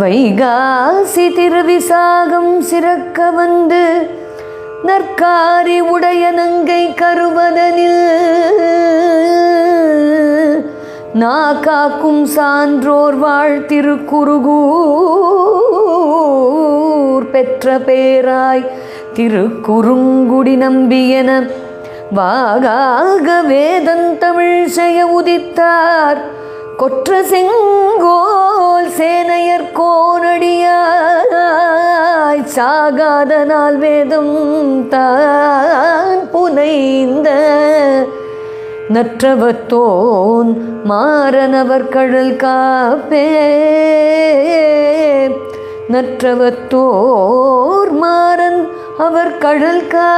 வைகாசி திருவிசாகம் சிறக்க வந்து நற்காரி உடைய நங்கை கருவதனில். நாக்காக்கும் சான்றோர் வாழ் திருக்குறுகூர் பெற்ற பேராய் திருக்குறுங்குடி நம்பியன வாகாக வேதந்தமிழ் செய்ய உதித்தார். கொற்ற செங்கோ சாகாத நாள் வேதம் தான் புனைந்த. நற்றவத்தோன் மாறனவர் கடல் காப்பே. நற்றவத்தோர் மாறன் அவர் கடல் கா